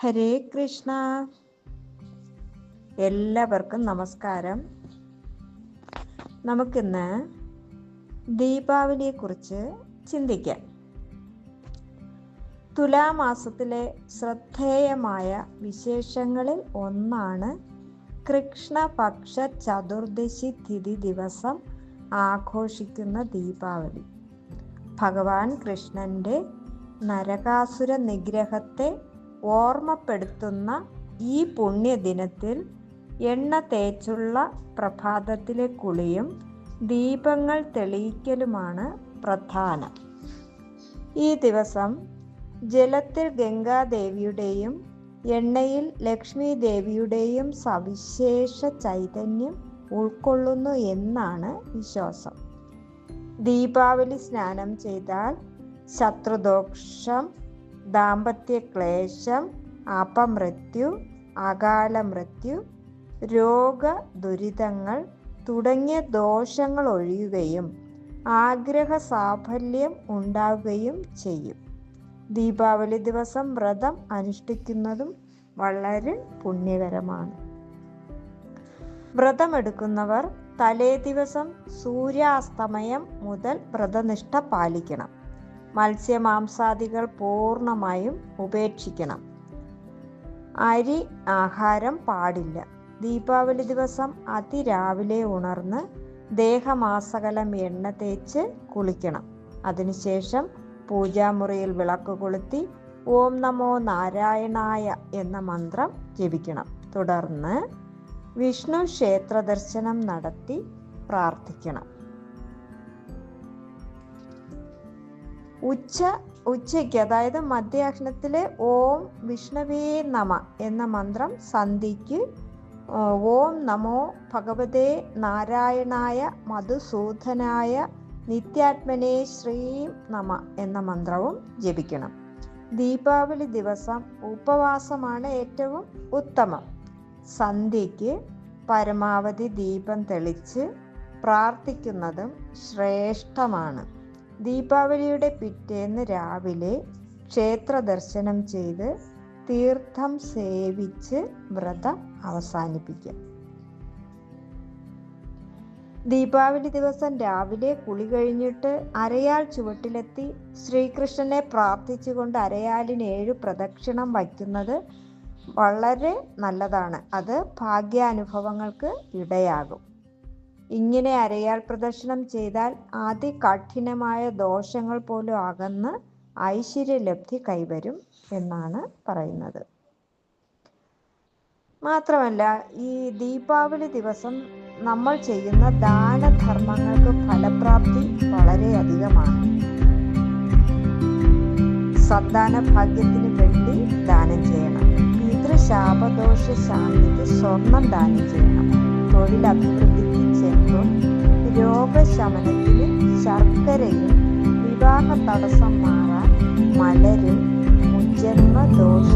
ഹരേ കൃഷ്ണ. എല്ലാവർക്കും നമസ്കാരം. നമുക്കിന്ന് ദീപാവലിയെക്കുറിച്ച് ചിന്തിക്കാം. തുലാമാസത്തിലെ ശ്രദ്ധേയമായ വിശേഷങ്ങളിൽ ഒന്നാണ് കൃഷ്ണപക്ഷ ചതുർദശി തിഥി ദിവസം ആഘോഷിക്കുന്ന ദീപാവലി. ഭഗവാൻ കൃഷ്ണന്റെ നരകാസുര നിഗ്രഹത്തെ ഓർമ്മപ്പെടുത്തുന്ന ഈ പുണ്യദിനത്തിൽ എണ്ണ തേച്ചുള്ള പ്രഭാതത്തിലെ കുളിയും ദീപങ്ങൾ തെളിയിക്കലുമാണ് പ്രധാനം. ഈ ദിവസം ജലത്തിൽ ഗംഗാദേവിയുടെയും എണ്ണയിൽ ലക്ഷ്മി ദേവിയുടെയും സവിശേഷ ചൈതന്യം ഉൾക്കൊള്ളുന്നു എന്നാണ് വിശ്വാസം. ദീപാവലി സ്നാനം ചെയ്താൽ ശത്രുദോഷം ദാമ്പത്യ ക്ലേശം അപമൃത്യു അകാല മൃത്യു രോഗ ദുരിതങ്ങൾ തുടങ്ങിയ ദോഷങ്ങൾ ഒഴിയുകയും ആഗ്രഹ സാഫല്യം ഉണ്ടാവുകയും ചെയ്യും. ദീപാവലി ദിവസം വ്രതം അനുഷ്ഠിക്കുന്നതും വളരെ പുണ്യകരമാണ്. വ്രതമെടുക്കുന്നവർ തലേ ദിവസം സൂര്യാസ്തമയം മുതൽ വ്രതനിഷ്ഠ പാലിക്കണം. മത്സ്യമാംസാദികൾ പൂർണമായും ഉപേക്ഷിക്കണം. അരി ആഹാരം പാടില്ല. ദീപാവലി ദിവസം അതിരാവിലെ ഉണർന്ന് ദേഹമാസകലം എണ്ണ തേച്ച് കുളിക്കണം. അതിനുശേഷം പൂജാമുറിയിൽ വിളക്ക് കൊളുത്തി ഓം നമോ നാരായണായ എന്ന മന്ത്രം ജപിക്കണം. തുടർന്ന് വിഷ്ണു ക്ഷേത്ര ദർശനം നടത്തി പ്രാർത്ഥിക്കണം. ഉച്ച ഉച്ചയ്ക്ക് അതായത് മധ്യാക്ഷണത്തിലെ ഓം വിഷ്ണവേ നമ എന്ന മന്ത്രം സന്ധിക്ക് ഓം നമോ ഭഗവതേ നാരായണായ മധുസൂദനായ നിത്യാത്മനെ ശ്രീം നമ എന്ന മന്ത്രവും ജപിക്കണം. ദീപാവലി ദിവസം ഉപവാസമാണ് ഏറ്റവും ഉത്തമം. സന്ധ്യയ്ക്ക് പരമാവധി ദീപം തെളിച്ച് പ്രാർത്ഥിക്കുന്നതും ശ്രേഷ്ഠമാണ്. ദീപാവലിയുടെ പിറ്റേന്ന് രാവിലെ ക്ഷേത്ര ദർശനം ചെയ്ത് തീർത്ഥം സേവിച്ച് വ്രതം അവസാനിപ്പിക്കാം. ദീപാവലി ദിവസം രാവിലെ കുളി കഴിഞ്ഞിട്ട് അരയാൽ ചുവട്ടിലെത്തി ശ്രീകൃഷ്ണനെ പ്രാർത്ഥിച്ചുകൊണ്ട് അരയാലിന് ഏഴ് പ്രദക്ഷിണം വയ്ക്കുന്നത് വളരെ നല്ലതാണ്. അത് ഭാഗ്യാനുഭവങ്ങൾക്ക് ഇടയാകും. ഇങ്ങനെ അരയാൽ പ്രദർശനം ചെയ്താൽ ആദ്യ കഠിനമായ ദോഷങ്ങൾ പോലും അകന്ന് ഐശ്വര്യലബ്ധി കൈവരും എന്നാണ് പറയുന്നത്. മാത്രമല്ല ഈ ദീപാവലി ദിവസം നമ്മൾ ചെയ്യുന്ന ദാനധർമ്മങ്ങൾക്ക് ഫലപ്രാപ്തി വളരെയധികമാണ് സന്താന ഭാഗ്യത്തിന് വേണ്ടി ദാനം ചെയ്യണം. പിതൃശാപദോഷ ശാന്തിക്ക് സ്വർണം ദാനം ചെയ്യണം. തൊഴിൽ രോഗശമനത്തിന് ശർക്കരയും വിവാഹ തടസ്സം മാറാൻ മലരും മുജ്ജന്മ ദോഷ